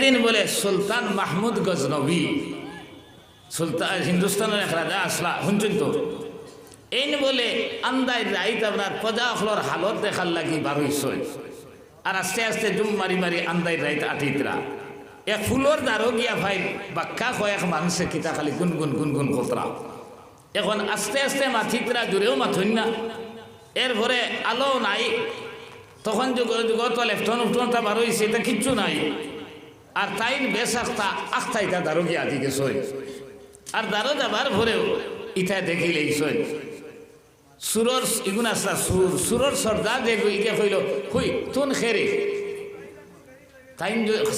একদিন বলে, সুলতান মাহমুদ গজনবী। সুলতান, হিন্দুস্তানের এক রাজা আসলা, শুনছেন তো? এই বলে আন্দাই রাইত আপনার প্রজা হালত দেখার লাগি বারোইশই আর আস্তে আস্তে ডুম মারি মারি আন্দাই রাইত আটিতরা। এক ফুলর দ্বারো গিয়া ভাই, বাক্কা কয়েক মানুষে কিতা খালি গুনগুন গুনগুন কতরা এখন আস্তে আস্তে মাথিতরা জুড়েও মাথুন না। এরপরে আলো নাই। তখন যুগ যুগত লেফটন উঠনটা বার হয়েছে এটা কিচ্ছু নাই। আর তাই বেশ আখতা আখতা ইটা দারো গিয়া দিকে সই আর দারো যাবার ভরেও ইটা দেখিলেই সই সুরর ইগুন আসলা সুর সুরর সর্দার দেখো, ইকে কইল হুই তুন খেরে? তাই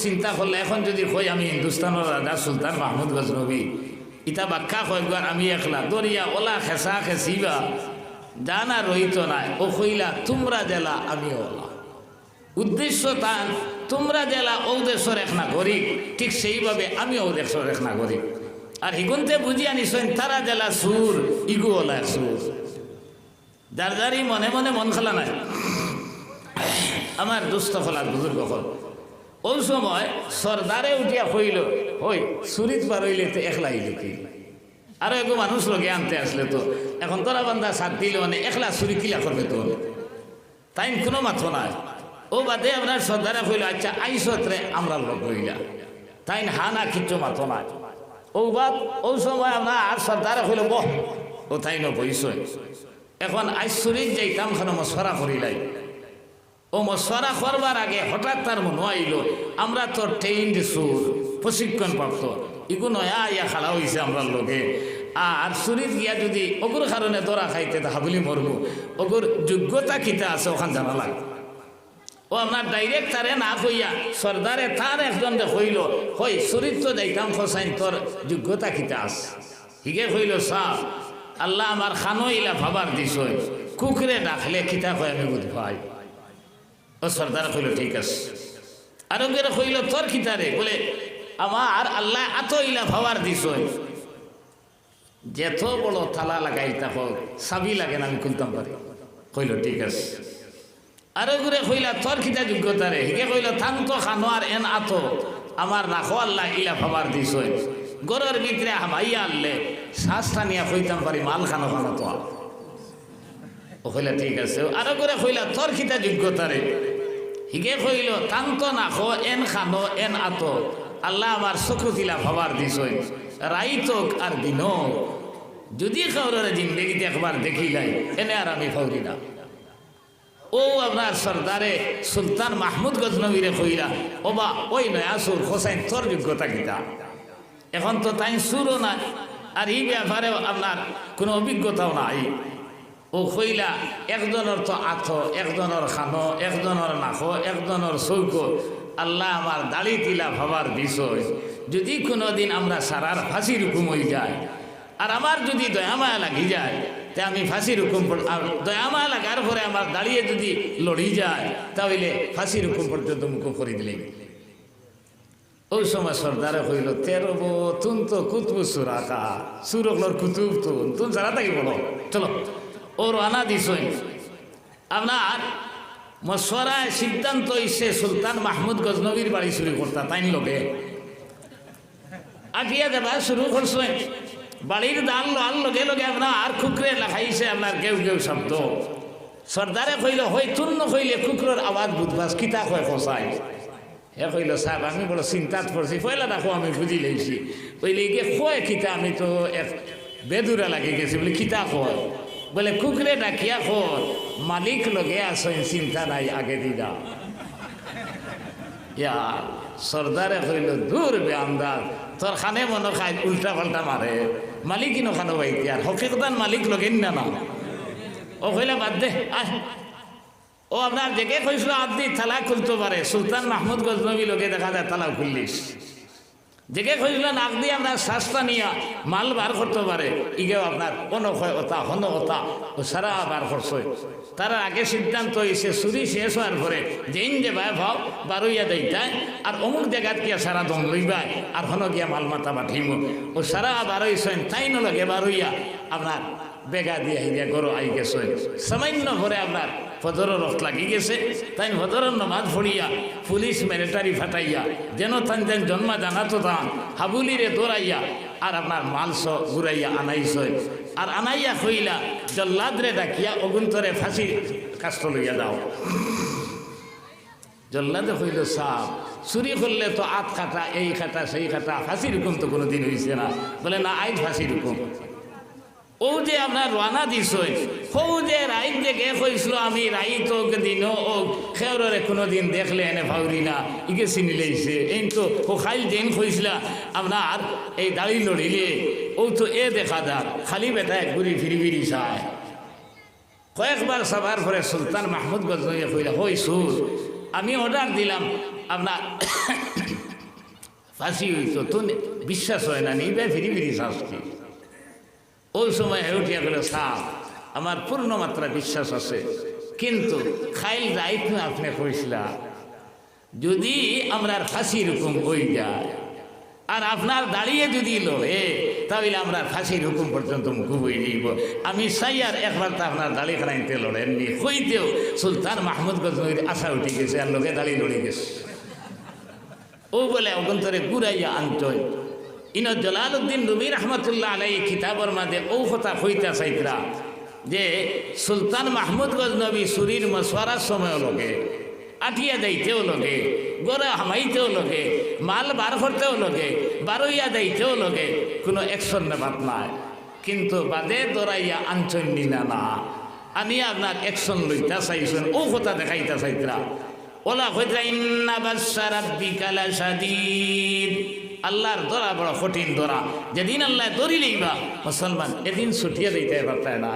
চিন্তা করলে এখন যদি কই, আমি হিন্দুস্তানের রাজা সুলতান মাহমুদ গজনবী ইটা বাক্কা কয়েকবার আমি একলা দরিয়া ওলা খেসা খেসিবা জানা রহিত নাই ও কইলা তোমরা জেলা আমি ওলা। উদ্দেশ্য তান তোমরা জেলা ও দেশের এক নাগরিক, ঠিক সেইভাবে আমি ও দেশের এক নাগরিক। আর হিগুনতে বুঝি আনিছেন, তারা জেলা সুর, ইগু ওলা সুর। যার যারই মনে মনে মন খেলা নাই। আমার দুস্থ ফলার বুজুর্গ হল। ওই সময় সর্দারে উঠিয়া কইল ওই সুরিত পার হইলে তো একলা হইলে কি? আরও একটু মানুষ লোকে আনতে আসলে তো। এখন তোরা বান্ধা সাত দিলে মানে একলা সুরি কিলা করবে তো তাই কোনো মাথো নাই। ও বাদে আপনার সর্দারে কইল আচ্ছা আইসত্রে আমরা লোক হইলা তাই হা না কিচ্ছু মাথো না। ও বাদ ও সময় আমরা আর সর্দারে কইল, বহ, ও তাই ন বইসই। এখন আইসুরিত যাইতাম খানো মশরা করিলাই। ও মশরা করবার আগে হঠাৎ তার মনে আইল, আমরা তো ট্রেন্ড সুর, প্রশিক্ষণ প্রাপ্ত। ইগু নয়া ইয়া খালা হয়েছে আমরা লোকে আর সুরিত গিয়া যদি অগুর কারণে দরা খাইতে হাবলি মরব অগুর যোগ্যতা কিতা আছে ওখান জানা লাগে ও আপনার ডাইরেক্ট তারে না কইয়া সর্দারে তার একজন কইল, হই সুরিত তো যাইতাম খসাইন, তোর যোগ্যতা কিতা আছে? হিগে কইল, সাহ, আল্লাহ আমার খানো ইলা ভাবার দিস কুকুরে ডাকলে কিতা কয় আমি বুঝ ভাই ও সর্দার কইল, ঠিক আছে। আরও কেন কইল, তোর খিতারে বলে, আমার আল্লাহ এত ইলা ভাবার দিস যেত বড় থালা লাগাই তাকো চাবি লাগে না আমি খুলতাম পারি। কইল, ঠিক আছে। আরও করে কইলা, তোর খিতা যোগ্যতারে হিকে কইল থান তো খানো আর এন আতো। আমার রাখো আল্লাহ ইলা ভাবার দিস গরের ভিতরে হামাইয়া আনলে। শ্বাসটা নিয়ে কইতাম পারি মাল খানো খানো তো ও কইলা, ঠিক আছে। আরও করে কইলা তোর খিতা যোগ্যতারে হিগে কইল তান্ত নাখো এন খানো, এন আতো। আল্লাহ আমার চকু দিলা ভাবার দিস রাইতক আর দিন যদি খাওয়ার জিন্দগিতে একবার দেখিলাই, এনে আর আমি ফাউরি না। ও আপনার সর্দারে সুলতান মাহমুদ গজনবীরে কইলা ও বা, ওই নয়া সুর হোসাইন তোর যোগ্যতা গীতা এখন তো তাই সুরও নাই, আর এই ব্যাপারে আপনার কোনো অভিজ্ঞতাও নাই। ও কইলা, একজনের তো আথ, একজনের খানো, একজনের নাখো, একজনের চৌক, আল্লাহ আমার দাড়ি তিলা ভাবার বিষয়। যদি কোনো দিন আমরা সারার ফাঁসির হয়ে যায় আর আমার যদি দয়া দয়ামায়া লাগি যায়, তে আমি ফাঁসির হুকুম দয়ামায়া লাগার পরে আমার দাঁড়িয়ে যদি লড়ি যায়, তাহলে ফাঁসির হুকুম পর্যন্ত মুখ করে দিলেই। ওই সময় সর্দারে হইল, তেরো তুন তো কুতবু সুরাকা সুরকলর কুতুব তুন তুন সারা থাকি বলো, চলো। ওর আনা দিছই আপনার মশরায় সিদ্ধান্ত ইসে সুলতান মাহমুদ গজনবীর বাড়ি শুরু করতা, তাই লোকে? আটিয়া দেবা, শুরু করছেন বাড়ির দান লাল লগে লগে আপনার আর খুকরে লেখাইছে আপনার কেউ কেউ শব্দ। সর্দারে কইল, হই তুন্ন কইলে কুকুরের আওয়াজ বুধবাস, কিতা কয় ফসাই হে কইল, সাহেব, আমি বড় চিন্তাত পড়ছি পয়লা দেখো, আমি বুঝি লেছি। কইলে গিয়ে কয় কিতা, আমি তো এক বেদুরা লাগি গেছি। বলে, কিতা কয়? বলে কুকুরে ডাকিয়া কর মালিক লগে আসেন চিন্তা নাই, আগে দিদা। ইয়া সর্দারে কইল দূর বেআন্দাজ। তোর খানে মনে খায় উল্টা পাল্টা মারে। মালিক ইনো খানো বাইতি আর। হকিকতান মালিক লগেন না না। ও কইলে, বাদ দে ও আপনার জেগে কইছিল আপনি থালা খুলতে পারে। সুলতান মাহমুদ গজনবী লোকে দেখা যায় তালা খুললিস। জেগে কইছিল নাক দিয়ে আপনার শ্বাসটা নিয়ে মাল বার করতে পারে? ইগেও আপনার, কোনো হতা হন হতা ও সারা বার করছে। তার আগে সিদ্ধান্ত হয়েছে চুরি শেষ হওয়ার পরে যেইন যে ভাই ভাব বারুইয়া দেইতায় আর অমুক জায়গাত গিয়া সারা দম লইবাই, আর হন গিয়া মাল মাথা বাঠিম ও সারা বারোইছেন, তাই নলগে বারুইয়া আপনার বেগা দিয়ে গরো আই গেছেন সামান্য ভরে আপনার ফজরের রক্ত লাগি গেছে তাই ফজরের নমাজ পড়িয়া, পুলিশ মিলিটারি ফাটাইয়া, যেন তান যেন জন্মা জানাতো তান হাবুলিরে দৌড়াইয়া, আর আপনার মালস ঘুরাইয়া আনাইছ। আর আনাইয়া হইলা জল্লাদরে ডাকিয়া অগুন্তরে ফাঁসি কাষ্ট লইয়া দাও। জল্লাদে হইল সাপ চুরি করলে তো আত কাটা এই কাটা সেই কাটা ফাঁসি রকম তো কোনো দিন হয়েছে না। বলে, না আইজ ফাঁসি রকম ও যে আপনার রানা দিছ হৌ যে রাইত গে কইছিল আমি রাইত ও দিন ও খেওরে কোনো দিন দেখলে এনে ভাউরি না ইকে চিনি লেইছে। এই তো ও খাইল দিন কইছিলা আপনার এই দাড়ি লড়িলে, ও তো এ দেখা যাক খালি বেটায় ঘুরি ফিরি ফিরি চায়। কয়েকবার সবার পরে সুলতান মাহমুদ গজনইয়া কইলা, হই সুর, আমি অর্ডার দিলাম আপনার ফাঁসি হইতো তো বিশ্বাস হয় না, নিবে ফিরি ফিরি শাস্তি ওই সময় হেউটিয়া গেলে সাপ আমার পূর্ণ মাত্রা বিশ্বাস আছে। কিন্তু খাইল রাইত আপনি কইছিলা। যদি আমরা ফাঁসি রকম হয়ে যায় আর আপনার দাঁড়িয়ে যদি লড়ে, তাহলে আমরা ফাঁসির হুকুম পর্যন্ত মুখু বই নিব আমি চাই আর একবার তো আপনার দাড়ি খানাইতে লড়েননি। হইতেও সুলতান মাহমুদ গজনবির আশা উঠে গেছে আর লোকে দাড়ি লড়ে গেছে। ও বলে, অগন্তরে গুড়াইয়া আনতই। ইন জলালউদ্দিন রুমি রহমতুল্লাহ আলাই কিতাবর মাঝে ও কথা হইতা চাইতরা যে সুলতান মাহমুদ গজনবী সুরির মশওয়ারার সময় লোকে আটিয়া যাইতেও লোকে গড়ে হামাইতেও লোকে মাল বার করতেও লোকে বারইয়া যাইতেও লোকে কোনো অ্যাকশন নেবার নাই। কিন্তু বাদে দৌড়াইয়া আনচন্নি না না, আমি আপনার অ্যাকশন লইতা চাইছেন ও কথা দেখাইতা চাইতরা ওলা হইতরা ইন্না বাদশা রাব্বিকালা শাদীদ আল্লাহর দরা বড় কঠিন দরা। যেদিন আল্লাহ দরি বা মুসলমান এদিন ছুটিয়ে দিতে পারতায় না।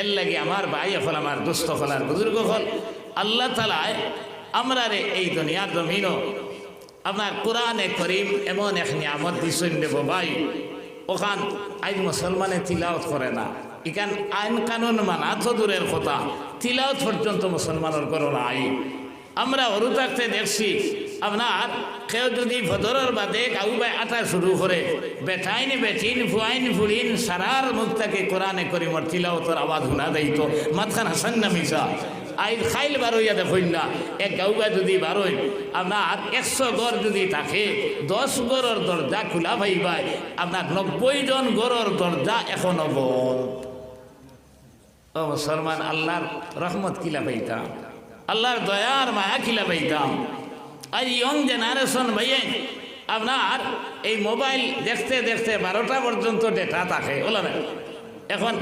এর লাগে আমার ভাই হল, আমার দুস্থ হল, আর বুজুর্গ হল। আল্লাহ তালায় আমরা রে এই দুনিয়ার জমিনও আপনার কোরআনে করিম এমন এক নিয়ামত দিছেন দেব ভাই। ওখান আজ মুসলমানে তিলাওত করে না। ইখান আইন কানুন মানা তো দূরের কথা। তিলাওত পর্যন্ত মুসলমানের করো নাই। আমরা হরু থাকতে দেখছি আপনার কেউ যদি ভদরের বাদে গাউ বাই আটা শুরু করে, বেঠাইন বেটিন ফুয়াইন ফুড়িন সারার মুখ থেকে কোরআনে করি মর তিলাওতর আওয়াজ শুনা দেইতো। মাথান হাসান না মিশা আই খাইল বারোইয়া দেখুন না। এক গাউবা যদি বারোই, আপনার একশো গড় যদি থাকে, দশ গড়ের দরজা খোলা ভাইবাই, আপনার নব্বই জন গড়ের দরজা এখনও বল ও মুসলমান, আল্লাহর রহমত কিলা পাইতাম? আল্লাহর দয়ার মায়া কিলা পাইতাম? আজ ইয়ং জেনারেশন ভাইয়ে, আপনার এই মোবাইল দেখতে দেখতে বারোটা পর্যন্ত ডেটা থাকে না। এখন